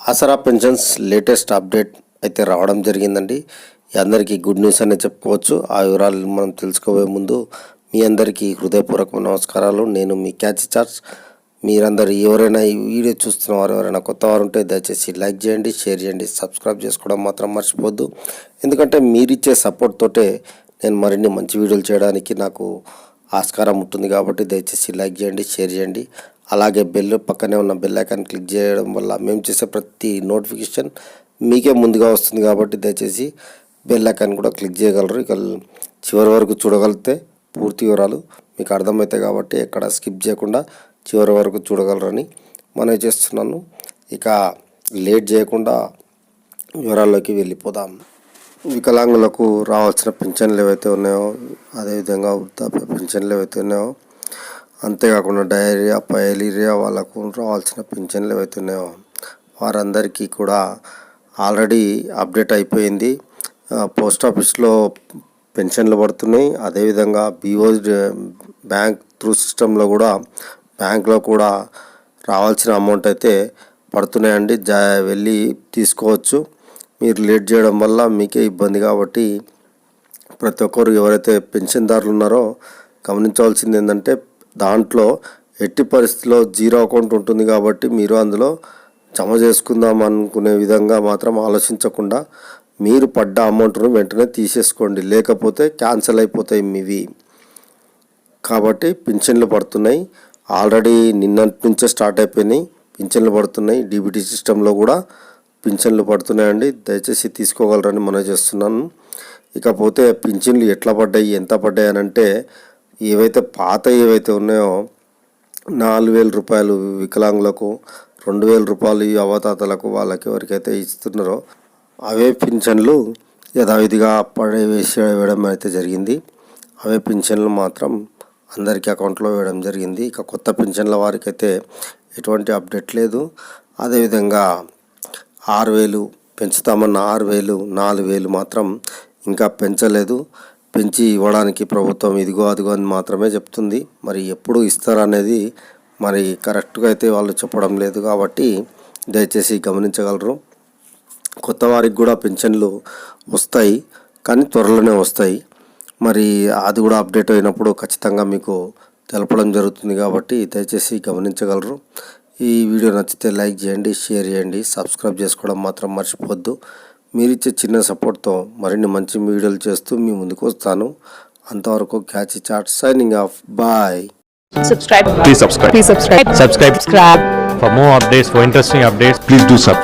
ఆసరా pensions latest update అయితే రావడం జరిగిందండి. అందరికీ గుడ్ న్యూస్ అనే చెప్పుకోవచ్చు. ఆ వివరాలు మనం తెలుసుకోబోయే ముందు మీ అందరికీ హృదయపూర్వక నమస్కారాలు. నేను మీ క్యాచ్ చార్జ్. మీరందరూ ఎవరైనా ఈ వీడియో చూస్తున్న వారు ఎవరైనా కొత్త వారు ఉంటే దయచేసి లైక్ చేయండి షేర్ చేయండి సబ్స్క్రైబ్ చేసుకోవడం మాత్రం మర్చిపోద్దు ఎందుకంటే మీరిచ్చే సపోర్ట్ తోటే నేను మరిన్ని మంచి వీడియోలు చేయడానికి నాకు ఆస్కారం ఉంటుంది కాబట్టి దయచేసి లైక్ చేయండి షేర్ చేయండి. అలాగే బెల్ పక్కనే ఉన్న బెల్ ఐకాన్ క్లిక్ చేయడం వల్ల మేము చేసే ప్రతి నోటిఫికేషన్ మీకే ముందుగా వస్తుంది కాబట్టి దయచేసి బెల్ ఐకాన్ కూడా క్లిక్ చేయగలరు. ఇక చివరి వరకు చూడగలిగితే పూర్తి వివరాలు మీకు అర్థమవుతాయి కాబట్టి ఎక్కడ స్కిప్ చేయకుండా చివరి వరకు చూడగలరని మనం చేస్తున్నాను. ఇక లేట్ చేయకుండా వివరాల్లోకి వెళ్ళిపోదాం. వికలాంగులకు రావాల్సిన పింఛన్లు ఏవైతే ఉన్నాయో అదేవిధంగా వృద్ధాప్య పింఛన్లు ఏవైతే ఉన్నాయో అంతేకాకుండా డయేరియా పైలీరియా వాళ్ళకు రావాల్సిన పింఛన్లు అవుతున్నాయో వారందరికీ కూడా ఆల్రెడీ అప్డేట్ అయిపోయింది. పోస్ట్ ఆఫీస్లో పెన్షన్లు పడుతున్నాయి. అదేవిధంగా బీఓ బ్యాంక్ త్రూ సిస్టంలో కూడా బ్యాంక్లో కూడా రావాల్సిన అమౌంట్ అయితే పడుతున్నాయండి. జా వెళ్ళి తీసుకోవచ్చు. మీరు లేట్ చేయడం వల్ల మీకే ఇబ్బంది కాబట్టి ప్రతి ఒక్కరు ఎవరైతే పెన్షన్దారులు ఉన్నారో గమనించవలసింది ఏంటంటే దాంట్లో ఎట్టి పరిస్థితిలో జీరో అకౌంట్ ఉంటుంది కాబట్టి మీరు అందులో జమ చేసుకుందాం అనుకునే విధంగా మాత్రం ఆలోచించకుండా మీరు పడ్డ అమౌంట్ను వెంటనే తీసేసుకోండి. లేకపోతే క్యాన్సిల్ అయిపోతాయి మీవి. కాబట్టి పింఛన్లు పడుతున్నాయి. ఆల్రెడీ నిన్నటి నుంచే స్టార్ట్ అయిపోయినాయి. పింఛన్లు పడుతున్నాయి. డీబీటీ సిస్టంలో కూడా పింఛన్లు పడుతున్నాయండి. దయచేసి తీసుకోగలరని మనం చేస్తున్నాను. ఇకపోతే పింఛన్లు ఎట్లా పడ్డాయి? ఎంత పడ్డాయి అని అంటే ఏవైతే పాత ఏవైతే ఉన్నాయో నాలుగు వేల రూపాయలు వికలాంగులకు రెండు వేల రూపాయలు ఈ అవతాతలకు వాళ్ళకి ఎవరికైతే ఇస్తున్నారో అవే పింఛన్లు యథావిధిగా పడే వేసి వేయడం అయితే జరిగింది. అవే పింఛన్లు మాత్రం అందరికీ అకౌంట్లో వేయడం జరిగింది. ఇక కొత్త పింఛన్ల వారికి అయితే ఎటువంటి అప్డేట్ లేదు. అదేవిధంగా ఆరు వేలు పెంచుతామన్న ఆరు వేలు నాలుగు వేలు మాత్రం ఇంకా పెంచలేదు. పెంచి ఇవ్వడానికి ప్రభుత్వం ఇదిగో అదిగో అని మాత్రమే చెప్తుంది. మరి ఎప్పుడు ఇస్తారనేది మరి కరెక్ట్గా అయితే వాళ్ళు చెప్పడం లేదు కాబట్టి దయచేసి గమనించగలరు. కొత్త వారికి కూడా పెన్షన్లు వస్తాయి కానీ త్వరలోనే వస్తాయి. మరి అది కూడా అప్డేట్ అయినప్పుడు ఖచ్చితంగా మీకు తెలపడం జరుగుతుంది కాబట్టి దయచేసి గమనించగలరు. ఈ వీడియో నచ్చితే లైక్ చేయండి షేర్ చేయండి సబ్స్క్రైబ్ చేసుకోవడం మాత్రం మర్చిపోవద్దు. మీరిచ్చే చిన్న సపోర్ట్తో మరిన్ని మంచి వీడియోలు చేస్తూ మీ ముందుకు వస్తాను అంతవరకు catch chat signing off bye subscribe Please subscribe. please subscribe Subscribe. subscribe For more updates, for interesting updates, please do subscribe.